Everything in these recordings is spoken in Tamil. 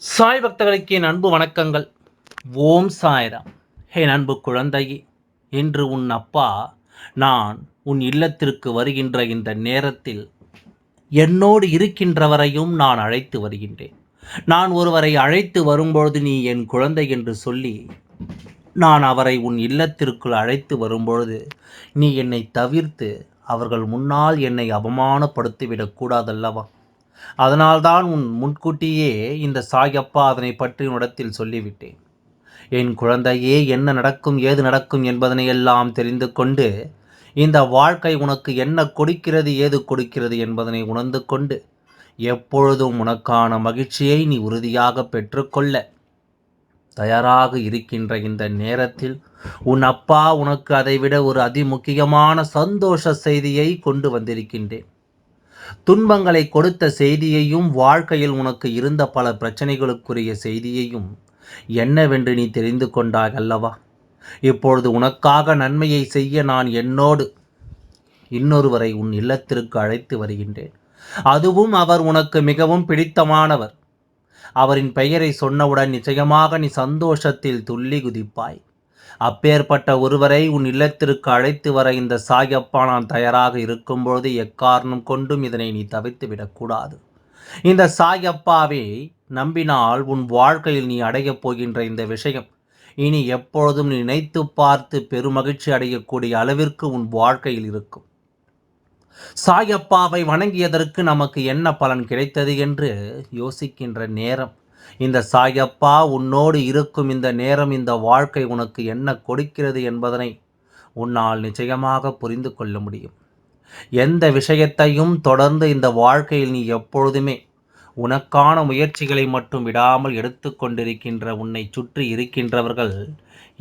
சாய் பக்தர்களுக்கு என் அன்பு வணக்கங்கள். ஓம் சாய்ராம். என் அன்பு குழந்தையே என்று உன் அப்பா நான் உன் இல்லத்திற்கு வருகின்ற இந்த நேரத்தில் என்னோடு இருக்கின்றவரையும் நான் அழைத்து வருகின்றேன். நான் ஒருவரை அழைத்து வரும்பொழுது நீ என் குழந்தை என்று சொல்லி நான் அவரை உன் இல்லத்திற்குள் அழைத்து வரும்பொழுது நீ என்னை தவிர்த்து அவர்கள் முன்னால் என்னை அவமானப்படுத்திவிடக் கூடாதல்லவா? அதனால்தான் உன் முன்கூட்டியே இந்த சாயப்பா அதனை பற்றி உன்னிடத்தில் சொல்லிவிட்டேன். என் குழந்தையே என்ன நடக்கும் ஏது நடக்கும் என்பதனை எல்லாம் தெரிந்து கொண்டு இந்த வாழ்க்கை உனக்கு என்ன கொடுக்கிறது ஏது கொடுக்கிறது என்பதனை உணர்ந்து கொண்டு எப்பொழுதும் உனக்கான மகிழ்ச்சியை நீ உறுதியாக பெற்றுக்கொள்ள தயாராக இருக்கின்ற இந்த நேரத்தில் உன் அப்பா உனக்கு அதைவிட ஒரு அதிமுக்கியமான சந்தோஷ செய்தியை கொண்டு வந்திருக்கின்றேன். துன்பங்களை கொடுத்த செய்தியையும் வாழ்க்கையில் உனக்கு இருந்த பல பிரச்சனைகளுக்குரிய செய்தியையும் என்னவென்று நீ தெரிந்து கொண்டாய் அல்லவா? இப்பொழுது உனக்காக நன்மையை செய்ய நான் என்னோடு இன்னொருவரை உன் இல்லத்திற்கு அழைத்து வருகின்றேன். அதுவும் அவர் உனக்கு மிகவும் பிடித்தமானவர். அவரின் பெயரை சொன்னவுடன் நிச்சயமாக நீ சந்தோஷத்தில் துள்ளி குதிப்பாய். அப்பேற்பட்ட ஒருவரை உன் இல்லத்திற்கு அழைத்து வர இந்த சாயப்பா நான் தயாராக இருக்கும்பொழுது எக்காரணம் கொண்டும் இதனை நீ தவிர்த்து விடக்கூடாது இந்த சாயப்பாவை நம்பினால் உன் வாழ்க்கையில் நீ அடையப் போகின்ற இந்த விஷயம் இனி எப்பொழுதும் நினைத்து பார்த்து பெருமகிழ்ச்சி அடையக்கூடிய அளவிற்கு உன் வாழ்க்கையில் இருக்கும். சாயப்பாவை வணங்கியதற்கு நமக்கு என்ன பலன் கிடைத்தது என்று யோசிக்கின்ற நேரம். இந்த சாயப்பா உன்னோடு இருக்கும் இந்த நேரம் இந்த வாழ்க்கை உனக்கு என்ன கொடுக்கிறது என்பதனை உன்னால் நிச்சயமாக புரிந்து கொள்ள முடியும். எந்த விஷயத்தையும் தொடர்ந்து இந்த வாழ்க்கையில் நீ எப்பொழுதுமே உனக்கான முயற்சிகளை மட்டும் விடாமல் எடுத்து கொண்டிருக்கின்ற உன்னை சுற்றி இருக்கின்றவர்கள்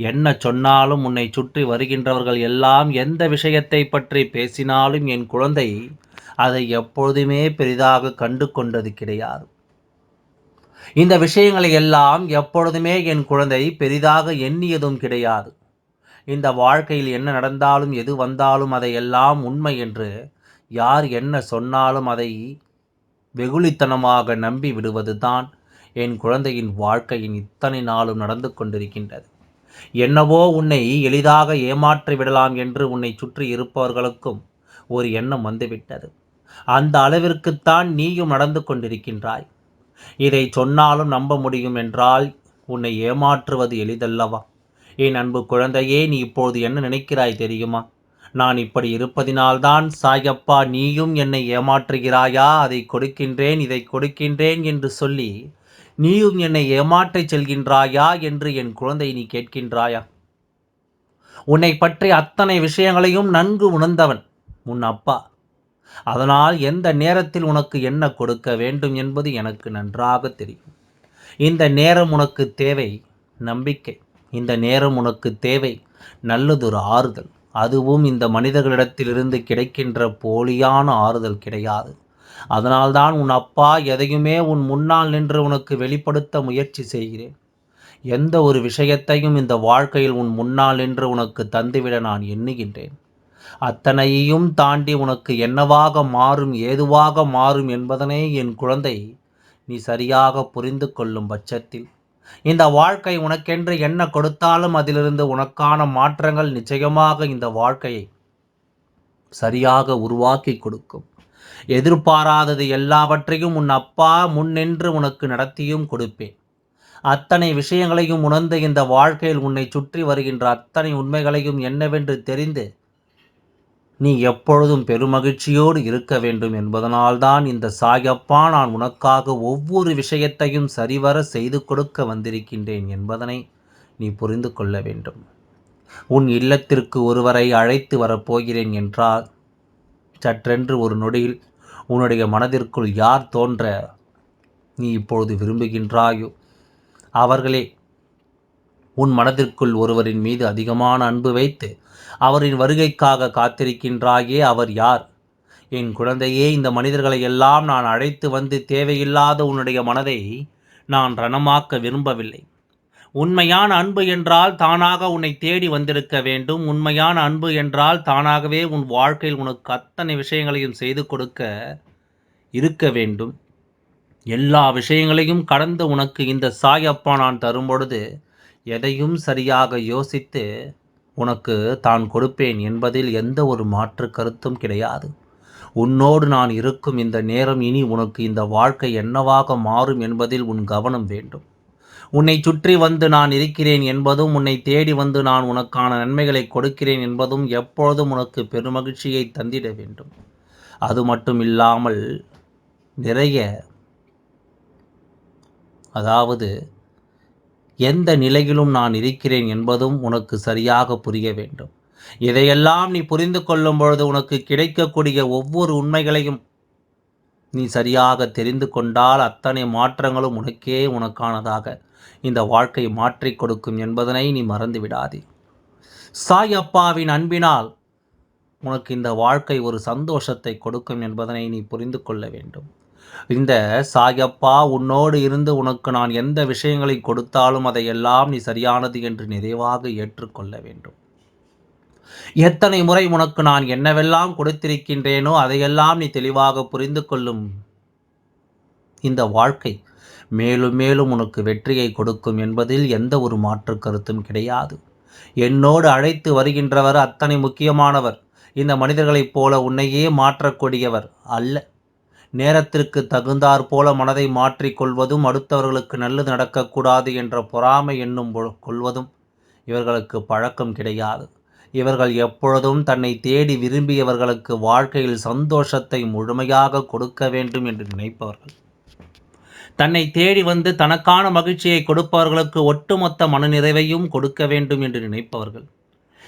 என்ன சொன்னாலும் உன்னை சுற்றி வருகின்றவர்கள் எல்லாம் எந்த விஷயத்தை பற்றி பேசினாலும் என் குழந்தை அதை எப்பொழுதுமே பெரிதாக கண்டு கொண்டது கிடையாது. இந்த விஷயங்களை எல்லாம் எப்பொழுதுமே என் குழந்தை பெரிதாக எண்ணியதும் கிடையாது. இந்த வாழ்க்கையில் என்ன நடந்தாலும் எது வந்தாலும் அதையெல்லாம் உண்மை என்று யார் என்ன சொன்னாலும் அதை வெகுளித்தனமாக நம்பி விடுவதுதான் என் குழந்தையின் வாழ்க்கையின் இத்தனை நாளும் நடந்து கொண்டிருக்கின்றது. என்னவோ உன்னை எளிதாக ஏமாற்றி விடலாம் என்று உன்னை சுற்றி இருப்பவர்களுக்கும் ஒரு எண்ணம் வந்துவிட்டது. அந்த அளவிற்குத்தான் நீயும் நடந்து கொண்டிருக்கின்றாய். இதை சொன்னாலும் நம்ப முடியும் என்றால் உன்னை ஏமாற்றுவது எளிதல்லவா? என் அன்பு குழந்தையே நீ இப்போது என்ன நினைக்கிறாய் தெரியுமா? நான் இப்படி இருப்பதினால்தான் சாயப்பா நீயும் என்னை ஏமாற்றுகிறாயா? அதை கொடுக்கின்றேன் இதை கொடுக்கின்றேன் என்று சொல்லி நீயும் என்னை ஏமாற்றச் செல்கின்றாயா? என்று என் குழந்தை நீ கேட்கின்றாயா? உன்னை பற்றி அத்தனை விஷயங்களையும் நன்கு உணர்ந்தவன் உன் அப்பா. அதனால் எந்த நேரத்தில் உனக்கு என்ன கொடுக்க வேண்டும் என்பது எனக்கு நன்றாக தெரியும். இந்த நேரம் உனக்கு தேவை நம்பிக்கை. இந்த நேரம் உனக்கு தேவை நல்லதொரு ஆறுதல். அதுவும் இந்த மனிதர்களிடத்திலிருந்து கிடைக்கின்ற போலியான ஆறுதல் கிடையாது. அதனால்தான் உன் அப்பா எதையுமே உன் முன்னால் நின்று உனக்கு வெளிப்படுத்த முயற்சி செய்கிறேன். எந்த ஒரு விஷயத்தையும் இந்த வாழ்க்கையில் உன் முன்னால் நின்று உனக்கு தந்துவிட நான் எண்ணுகின்றேன். அத்தனையையும் தாண்டி உனக்கு என்னவாக மாறும் ஏதுவாக மாறும் என்பதனே என் குழந்தை நீ சரியாக புரிந்து கொள்ளும் பட்சத்தில். இந்த வாழ்க்கை உனக்கென்று என்ன கொடுத்தாலும் அதிலிருந்து உனக்கான மாற்றங்கள் நிச்சயமாக இந்த வாழ்க்கையை சரியாக உருவாக்கி கொடுக்கும். எதிர்பாராதது எல்லாவற்றையும் உன் அப்பா முன்னின்று உனக்கு நடத்தியும் கொடுப்பேன். அத்தனை விஷயங்களையும் உணர்ந்த இந்த வாழ்க்கையில் உன்னை சுற்றி வருகின்ற அத்தனை உண்மைகளையும் என்னவென்று தெரிந்து நீ எப்பொழுதும் பெருமகிழ்ச்சியோடு இருக்க வேண்டும் என்பதனால்தான் இந்த சாயப்பா நான் உனக்காக ஒவ்வொரு விஷயத்தையும் சரிவர செய்து கொடுக்க வந்திருக்கின்றேன் என்பதனை நீ புரிந்து கொள்ள வேண்டும். உன் இல்லத்திற்கு ஒருவரை அழைத்து வரப்போகிறேன் என்றால் சற்றென்று ஒரு நொடியில் உன்னுடைய மனதிற்குள் யார் தோன்ற நீ இப்பொழுது விரும்புகின்றாயோ? அவர்களே உன் மனதிற்குள் ஒருவரின் மீது அதிகமான அன்பு வைத்து அவரின் வருகைக்காக காத்திருக்கின்றாயே அவர் யார்? என் குழந்தையே இந்த மனிதர்களை எல்லாம் நான் அழைத்து வந்து தேவையில்லாத உன்னுடைய மனதை நான் ரணமாக்க விரும்பவில்லை. உண்மையான அன்பு என்றால் தானாக உன்னை தேடி வந்திருக்க வேண்டும். உண்மையான அன்பு என்றால் தானாகவே உன் வாழ்க்கையில் உனக்கு அத்தனை விஷயங்களையும் செய்து கொடுக்க இருக்க வேண்டும். எல்லா விஷயங்களையும் கடந்து உனக்கு இந்த சாயப்பா நான் தரும்பொழுது எதையும் சரியாக யோசித்து உனக்கு தான் கொடுப்பேன் என்பதில் எந்த ஒரு மாற்று கருத்தும் கிடையாது. உன்னோடு நான் இருக்கும் இந்த நேரம் இனி உனக்கு இந்த வாழ்க்கை என்னவாக மாறும் என்பதில் உன் கவனம் வேண்டும். உன்னை சுற்றி வந்து நான் இருக்கிறேன் என்பதும் உன்னை தேடி வந்து நான் உனக்கான நன்மைகளை கொடுக்கிறேன் என்பதும் எப்பொழுதும் உனக்கு பெருமகிழ்ச்சியை தந்திட வேண்டும். அது மட்டும் இல்லாமல் நிறைய அதாவது எந்த நிலையிலும் நான் இருக்கிறேன் என்பதும் உனக்கு சரியாக புரிய வேண்டும். இதையெல்லாம் நீ புரிந்து கொள்ளும் பொழுது உனக்கு கிடைக்கக்கூடிய ஒவ்வொரு உண்மைகளையும் நீ சரியாக தெரிந்து கொண்டால் அத்தனை மாற்றங்களும் உனக்கே உனக்கானதாக இந்த வாழ்க்கை மாற்றி கொடுக்கும் என்பதனை நீ மறந்து விடாதே. சாய் அப்பாவின் அன்பினால் உனக்கு இந்த வாழ்க்கை ஒரு சந்தோஷத்தை கொடுக்கும் என்பதனை நீ புரிந்து கொள்ள வேண்டும். இந்த சாயப்பா உன்னோடு இருந்து உனக்கு நான் எந்த விஷயங்களை கொடுத்தாலும் அதையெல்லாம் நீ சரியானது என்று நிறைவாக ஏற்றுக்கொள்ள வேண்டும். எத்தனை முறை உனக்கு நான் என்னவெல்லாம் கொடுத்திருக்கின்றேனோ அதையெல்லாம் நீ தெளிவாக புரிந்து கொள்ளும். இந்த வாழ்க்கை மேலும் மேலும் உனக்கு வெற்றியை கொடுக்கும் என்பதில் எந்த ஒரு மாற்று கருத்தும் கிடையாது. என்னோடு அழைத்து வருகின்றவர் அத்தனை முக்கியமானவர். இந்த மனிதர்களைப் போல உன்னையே மாற்றக்கூடியவர் அல்ல. நேரத்திற்கு தகுந்தாற் போல மனதை மாற்றிக்கொள்வதும் அடுத்தவர்களுக்கு நல்லது நடக்கக்கூடாது என்ற பொறாமை எண்ணும் கொள்வதும் இவர்களுக்கு பழக்கம் கிடையாது. இவர்கள் எப்பொழுதும் தன்னை தேடி விரும்பியவர்களுக்கு வாழ்க்கையில் சந்தோஷத்தை முழுமையாக கொடுக்க வேண்டும் என்று நினைப்பவர்கள். தன்னை தேடி வந்து தனக்கான மகிழ்ச்சியை கொடுப்பவர்களுக்கு ஒட்டுமொத்த மனநிறைவையும் கொடுக்க வேண்டும் என்று நினைப்பவர்கள்.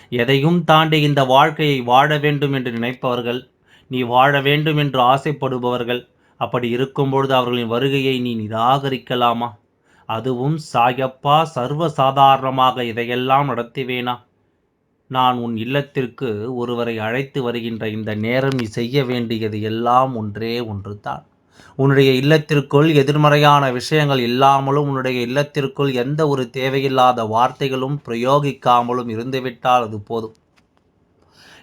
எதையும் தாண்டி இந்த வாழ்க்கையை வாழ வேண்டும் என்று நினைப்பவர்கள் நீ வாழ வேண்டும் என்று ஆசைப்படுபவர்கள் அப்படி இருக்கும்பொழுது அவர்களின் வருகையை நீ நிராகரிக்கலாமா? அதுவும் சாயப்பா சர்வ சாதாரணமாக இதையெல்லாம் நடத்துவேனா? நான் உன் இல்லத்திற்கு ஒருவரை அழைத்து வருகின்ற இந்த நேரம் நீ செய்ய வேண்டியது எல்லாம் ஒன்றே ஒன்று தான் உன்னுடைய இல்லத்திற்குள் எதிர்மறையான விஷயங்கள் இல்லாமலும் உன்னுடைய இல்லத்திற்குள் எந்த ஒரு தேவையில்லாத வார்த்தைகளும் பிரயோகிக்காமலும் இருந்துவிட்டால் அது போதும்.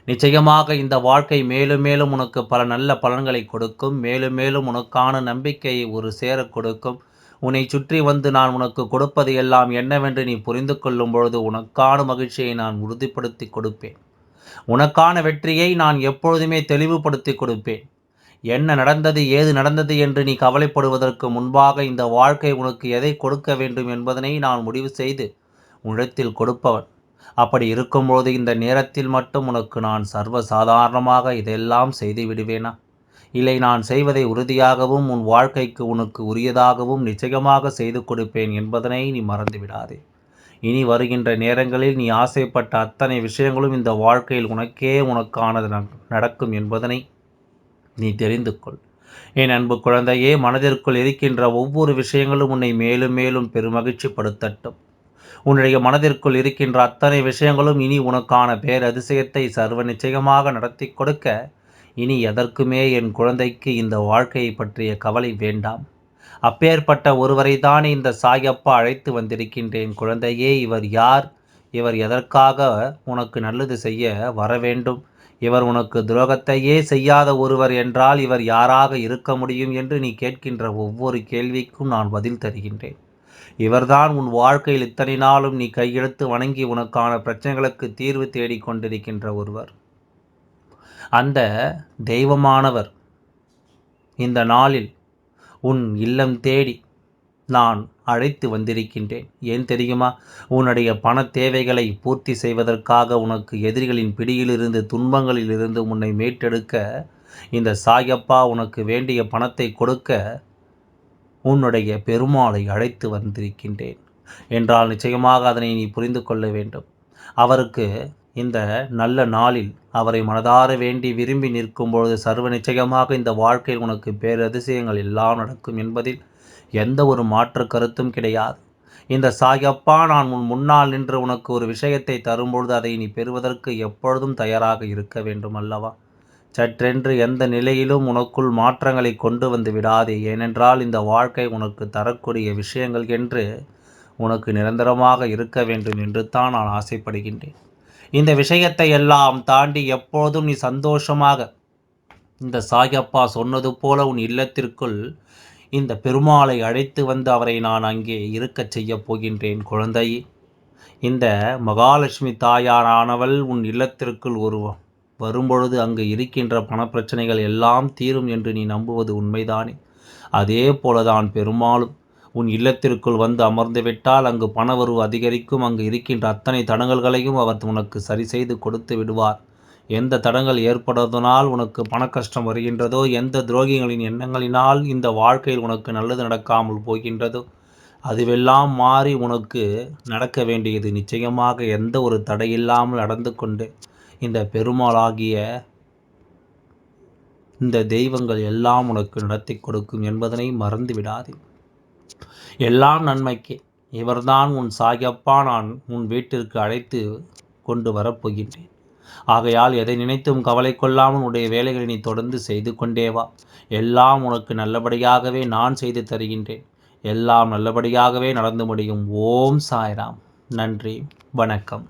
நிச்சயமாக இந்த வாழ்க்கை மேலும் மேலும் உனக்கு பல நல்ல பலன்களை கொடுக்கும். மேலும் மேலும் உனக்கான நம்பிக்கையை ஒரு சேர கொடுக்கும். உன்னை சுற்றி வந்து நான் உனக்கு கொடுப்பது எல்லாம் என்னவென்று நீ புரிந்து கொள்ளும் பொழுது உனக்கான மகிழ்ச்சியை நான் உறுதிப்படுத்தி கொடுப்பேன். உனக்கான வெற்றியை நான் எப்பொழுதுமே தெளிவுபடுத்தி கொடுப்பேன். என்ன நடந்தது ஏது நடந்தது என்று நீ கவலைப்படுவதற்கு முன்பாக இந்த வாழ்க்கை உனக்கு எதை கொடுக்க வேண்டும் என்பதனை நான் முடிவு செய்து உன்னிடத்தில் கொடுப்பவன். அப்படி இருக்கும்போது இந்த நேரத்தில் மட்டும் உனக்கு நான் சர்வ சாதாரணமாக இதெல்லாம் செய்து விடுவேனா இல்லை நான் செய்வதை உறுதியாகவும் உன் வாழ்க்கைக்கு உனக்கு உரியதாகவும் நிச்சயமாக செய்து கொடுப்பேன் என்பதனை நீ மறந்துவிடாதே. இனி வருகின்ற நேரங்களில் நீ ஆசைப்பட்ட அத்தனை விஷயங்களும் இந்த வாழ்க்கையில் உனக்கே உனக்கானது நடக்கும் என்பதனை நீ தெரிந்து கொள். என் அன்பு குழந்தையே மனதிற்குள் இருக்கின்ற ஒவ்வொரு விஷயங்களும் உன்னை மேலும் மேலும் பெருமகிழ்ச்சிப்படுத்தட்டும். உன்னுடைய மனதிற்குள் இருக்கின்ற அத்தனை விஷயங்களும் இனி உனக்கான பேரதிசயத்தை சர்வ நிச்சயமாக நடத்தி கொடுக்க இனி எதற்குமே என் குழந்தைக்கு இந்த வாழ்க்கையை பற்றிய கவலை வேண்டாம். அப்பேற்பட்ட ஒருவரை தானே இந்த சாயப்பா அழைத்து வந்திருக்கின்றேன். குழந்தையே இவர் யார்? இவர் எதற்காக உனக்கு நல்லது செய்ய வர வேண்டும்? இவர் உனக்கு துரோகத்தையே செய்யாத ஒருவர் என்றால் இவர் யாராக இருக்க முடியும் என்று நீ கேட்கின்ற ஒவ்வொரு கேள்விக்கும் நான் பதில் தருகின்றேன். இவர்தான் உன் வாழ்க்கையில் இத்தனை நாளும் நீ கையெழுத்து வணங்கி உனக்கான பிரச்சனைகளுக்கு தீர்வு தேடிக் கொண்டிருக்கின்ற ஒருவர். அந்த தெய்வமானவர் இந்த நாளில் உன் இல்லம் தேடி நான் அழைத்து வந்திருக்கின்றேன். ஏன் தெரியுமா? உன்னுடைய பண தேவைகளை பூர்த்தி செய்வதற்காக உனக்கு எதிரிகளின் பிடியிலிருந்து துன்பங்களிலிருந்து உன்னை மீட்டெடுக்க இந்த சாயப்பா உனக்கு வேண்டிய பணத்தை கொடுக்க உன்னுடைய பெருமாளை அழைத்து வந்திருக்கின்றேன். என்றால் நிச்சயமாக அதனை நீ புரிந்து கொள்ள வேண்டும். அவருக்கு இந்த நல்ல நாளில் அவரை மனதார வேண்டி விரும்பி நிற்கும் பொழுது சர்வ நிச்சயமாக இந்த வாழ்க்கையில் உனக்கு பேரதிசயங்கள் எல்லாம் நடக்கும் என்பதில் எந்த ஒரு மாற்று கருத்தும் கிடையாது. இந்த சாயப்பா நான் உன் முன்னால் நின்று உனக்கு ஒரு விஷயத்தை தரும்பொழுது அதை நீ பெறுவதற்கு எப்பொழுதும் தயாராக இருக்க வேண்டும் அல்லவா சற்றென்று எந்த நிலையிலும் உனக்குள் மாற்றங்களை கொண்டு வந்து விடாதே. ஏனென்றால் இந்த வாழ்க்கை உனக்கு தரக்கூடிய விஷயங்கள் என்று உனக்கு நிரந்தரமாக இருக்க வேண்டும் என்று தான் நான் ஆசைப்படுகின்றேன். இந்த விஷயத்தை எல்லாம் தாண்டி எப்பொழுதும் நீ சந்தோஷமாக இந்த சாயப்பா சொன்னது போல உன் இல்லத்திற்குள் இந்த பெருமாளை அழைத்து வந்து அவரை நான் அங்கே இருக்கச் செய்யப் போகின்றேன் குழந்தையே. இந்த மகாலட்சுமி தாயாரானவள் உன் இல்லத்திற்குள் உருவம் வரும்பொழுது அங்கு இருக்கின்ற பணப்பிரச்சனைகள் எல்லாம் தீரும் என்று நீ நம்புவது உண்மைதானே? அதே போலதான் பெருமாளும் உன் இல்லத்திற்குள் வந்து அமர்ந்துவிட்டால் அங்கு பணவரவு அதிகரிக்கும். அங்கு இருக்கின்ற அத்தனை தடங்கல்களையும் அவர் உனக்கு சரி செய்து கொடுத்து விடுவார். எந்த தடங்கள் ஏற்படுவதனால் உனக்கு பண கஷ்டம் வருகின்றதோ எந்த துரோகிகளின் எண்ணங்களினால் இந்த வாழ்க்கையில் உனக்கு நல்லது நடக்காமல் போகின்றதோ அதுவெல்லாம் மாறி உனக்கு நடக்க வேண்டியது நிச்சயமாக எந்த ஒரு தடையில்லாமல் நடந்து கொண்டு இந்த பெருமாளாகிய இந்த தெய்வங்கள் எல்லாம் உனக்கு நடத்தி கொடுக்கும் என்பதனை மறந்து விடாதே எல்லாம் நன்மைக்கு. இவர்தான் உன் சாயப்பா நான் உன் வீட்டிற்கு அழைத்து கொண்டு வரப்போகின்றேன். ஆகையால் எதை நினைத்தும் கவலை கொள்ளாமல் உடைய வேலைகளை நீ தொடர்ந்து செய்து கொண்டே வா. எல்லாம் உனக்கு நல்லபடியாகவே நான் செய்து தருகின்றேன். எல்லாம் நல்லபடியாகவே நடந்து முடியும். ஓம் சாய்ராம். நன்றி. வணக்கம்.